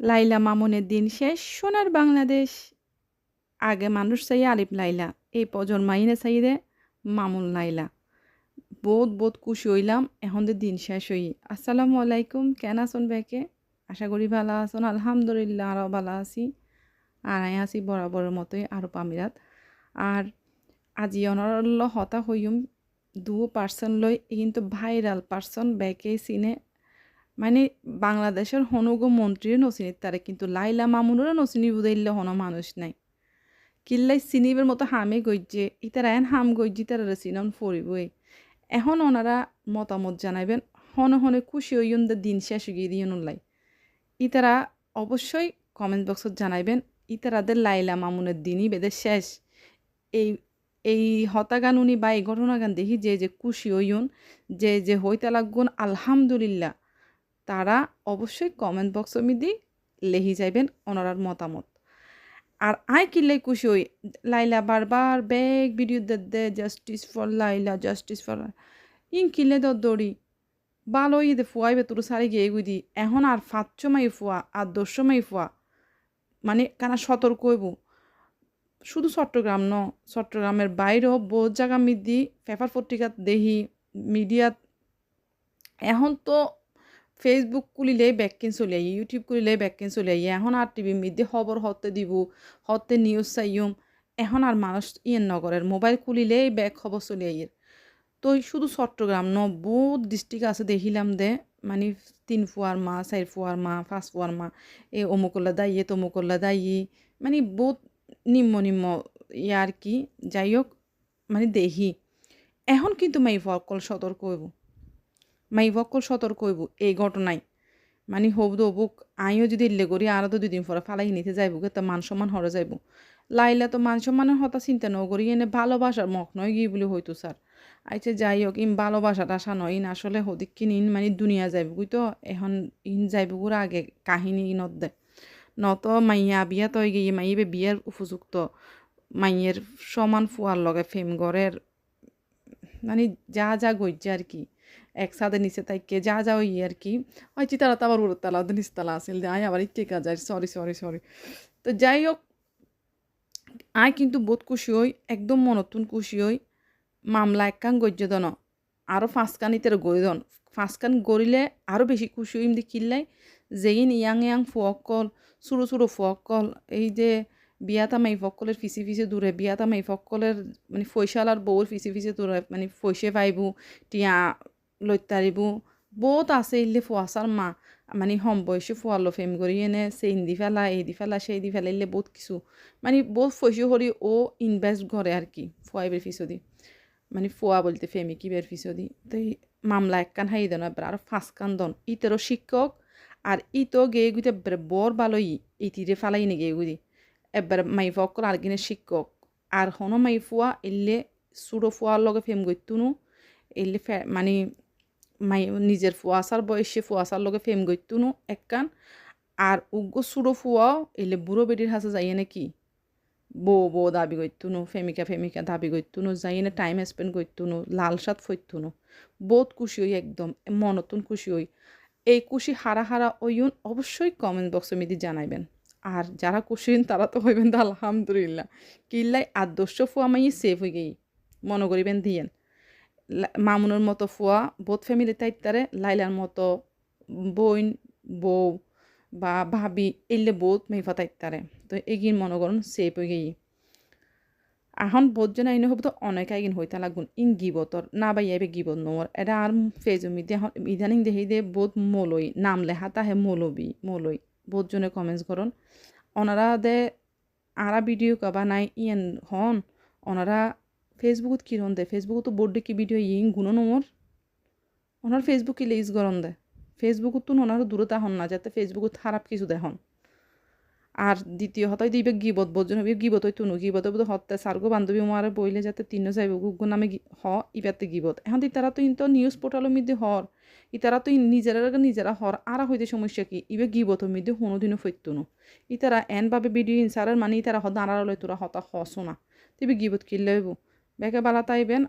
লাইলা মামুনের দিন শেষ, সোনার বাংলাদেশ। আগে মানুষ চাই আলিফ লাইলা, এই প্রজন্ম আইনে চাইদে মামুন লাইলা। বহুত বহুত খুশি হইলাম, এখন তো দিন শেষ হই। আসসালামু আলাইকুম, কেন আছেন বেকে আশা করি ভালো আছেন, আলহামদুলিল্লাহ আরও ভালো আছি। আর আই আছি বরাবরের মতোই আরও পামিরাত আর আজি অনরল্য হতা হইম দু পার্সন লই কিন্তু ভাইরাল পার্সন বেকে চিনে মানে বাংলাদেশের হনুগ মন্ত্রীর নচিনি তারে, কিন্তু লাইলা মামুনেরও নচিনি বুঝাইলে হন মানুষ নাই। কিল্লাই চিনিবের মতো হামে গজ্জে ইতারা এন হাম গজ্জি তারা চিনন ফরিবই। এখন ওনারা মতামত জানাইবেন, হনে হনে খুশি হইন দিন শেষ গিয়ে দিয়ে লাই ইতারা অবশ্যই কমেন্ট বক্সত জানাইবেন, ইতারাদের লাইলা মামুনের দিনই বেদের শেষ। এই এই হতাগান উনি বা এই ঘটনাগান দেখি যে যে খুশি হইন যে যে হইতে লাগুন আলহামদুলিল্লাহ। তারা অবশ্যই কমেন্ট বক্সের মধ্যে লেহি যাইবেন ওনারার মতামত। আর আই কিনলে খুশি হই, লাইলা বারবার বেগ ভিডিও দে দে justice for Laila justice for in কিনলে দর দৌড়ি? ভালো ইয়ে ফুয়াইবে তোর সারি গিয়ে গুদি এখন আর ফাঁচ মাই ফুয়া, আর দশ মাই ফুয়া মানে কেন সতর্ক হইব। শুধু চট্টগ্রাম ন, চট্টগ্রামের বাইরেও বহুত জায়গা মিদি পেপার পত্রিকাত দেহি মিডিয়াত এখন তো ফেসবুক খুলিলেই ব্যাককিন চলে আই ইউটিউব খুলিলেই ব্যাককিন চলে আই এখন আর টিভি মিদি খবর হতে দিব, হতে নিউজ চাইম এখন আর মানুষ ইয়েন নগরের মোবাইল খুলিলেই ব্যাক খবর চলে আইয়ের তো শুধু চট্টগ্রাম ন, বহুত ডিস্ট্রিক্ট আছে দেখিলাম দে মানে তিন ফুয়ার মা, চার ফুয়ার মা, পাঁচ ফুয়ার মা এ অমুকল্লা দাইয়ে তমুকল্লা দাইয়ে মানে বহুত নিম্ন নিম্ন ইয়ার কি, যাই হোক মানে দেখি এখন কিন্তু মাই ফকল সতর্ক হইব। মাই ফকল সতর্ক হইব, এই ঘটনায় মানে হব দবুক আইও যদি ইল্লে করি আরও তো দুদিন পরে ফালাই নিতে যাইব গে তো মান সম্মান হরে যাইব। লাইলা তো মান সম্মানের হতা চিন্তা ন করি, এনে ভালোবাসার মখ নয় গিয়ে বলে হয়তো স্যার? আইছে যাই হোক ইন ভালোবাসাটা আসা নয়, ইন আসলে হদিক ইন মানে দুনিয়া যাইব তো এখন ইন যাইব আগে কাহিনী ইনত দে। নত মাইয়া বিয়া তৈ গিয়ে মাইবে বিয়ার উপযুক্ত। মাইয়ের সমান ফুয়ার লগে ফেম গড়ের মানে যা যা গজ্জা আর কি। একসাথে নিচে তাইকে যা যা ওই আর কি ওই চিতারা তো আবার উড়তালা ওদের নিচতলা আসিল আয় আবার ইচ্ছে কাজ যায়। সরি সরি সরি তো যাই হোক, আয় কিন্তু বহুত খুশি হই, একদম মনতুন খুশি হই। মামলা একখান গজ্য দন আরও ফাঁসকান ইতের গড়ি দন। ফাঁসকান গড়িলে আরও বেশি খুশি হইম দি কিল্লাই যেইন ইয়াং ইয়াং ফুয়কল চুরো চুরো ফুয়কল এই যে বিয়াতা মাই ফকলের ফিসি ফিসে দূরে বিয়াতা মাই ফকলের মানে ফৈশালার বউর ফিসি ফিসে দূরে মানে ফৈসে পাইবু টিয়া লইতারিবু। বহুত আছে ইল্লে ফুয়াশার মা। মানে হম বয়সে ফুয়ালো ফেম করি এনে সেইন দি ফেলা এই দি ফেলা সেই দি ফেলা, ইল্লে বহুত কিছু। মানে বহুত ফৈসে করি ও ইনভেস্ট করে আর কি ফুয়াইবের ফিসদি মানে ফুয়া বলতে ফেমি কিবের ফিসদি তো মামলা একখান হাই দেন এবার আর ফাঁসকান দন। ইতেরও শিক্ষক আর ই তো গেয়ে গুতে বর ভালো ই ইতিরে ফালাই নে গেয়ে গুদি এবার মাই ফকল আর গিনে শিক্ষক। আর হনো মাই ফুয়া, ইল্লে সুড়ো ফুয়ার লগে ফেম গইতুনু ইল্লে মানে মাই, নিজের ফুয়াশার বয়সে ফুয়াশার লগে ফেম গইতুনু একখান আর উগ্র সুড়ো ফুয়াও এলে বুড়ো বেটির হাসে যাইয়ে নাকি বউ বউ দাবি করতুনো ফেমিকা ফেমিকা দাবি করতুনো যাইনে টাইম স্পেন্ড করতুনো লাল সাত ফইতুনো বহুত খুশি হই একদম মনতুন খুশি হই। এই খুশি হারা হারা ওইন অবশ্যই কমেন্ট বক্সে মিদি জানাইবেন। আর যারা খুশি তারা তো হইবেন আলহামদুলিল্লাহ। কিল্লাই আদর্শ ফুয়া মাই সেফ হয়ে গেই। মনে করিবেন দিয়েন। মামুনের মতো ফুয়া বোধ ফ্যামিলি তাইতারে লাইলার মতো বইন বউ বা ভাবি, এলে বহুত মেফা তাইতারে তো এগিন মনে করুন সেফ হয়ে গেই। এখন বোধ জন আইন হব তো অনেক আইন হইতে লাগুন ইন গিবতর, না বাই আইবে গিবত নোর এটা আর ফেজুম ইদানিং দেখি দে বোধ মলই, নাম লেখা তাহে মৌলবি, মলই। বোধ জনে কমেন্টস করুন। ওনারা দে আরা ভিডিও কবা নাই, ইয়েন হন ওনারা ফেসবুকত কিরণ দে ফেসবুকতো বোর্ডে কি ভিডিও ইং গুণ নোর ওনার ফেসবুক কি লিজ গরম দে। ফেসবুকত তো ওনারও দূরতা হন না, যাতে ফেসবুকত খারাপ কিছু দেখন আর দ্বিতীয়, হতাই দিবে গিবত বোঝন হবে গিবত হই তুনু গিবত বোধ হতে সার্গো বান্ধবী মারে বইলে যাতে তিন যাইব গুগু নামে হ ইবাতে গিবত। এখন তারা তো ইন্ত নিউজ পোর্টালের মধ্যে হর ইতারা তো নিজেরা নিজেরা হর আর হইতে সমস্যা কি? ইবে গিবত মধ্যে কোনো দিনও ফৈতুনো ইতারা এন ভাবে ভিডিও ইনসারের মানে ইতারা হদ আড়ালে তোরা হতা হসো না তিবে গিবত কিনলে বেকে বালা তাইবেন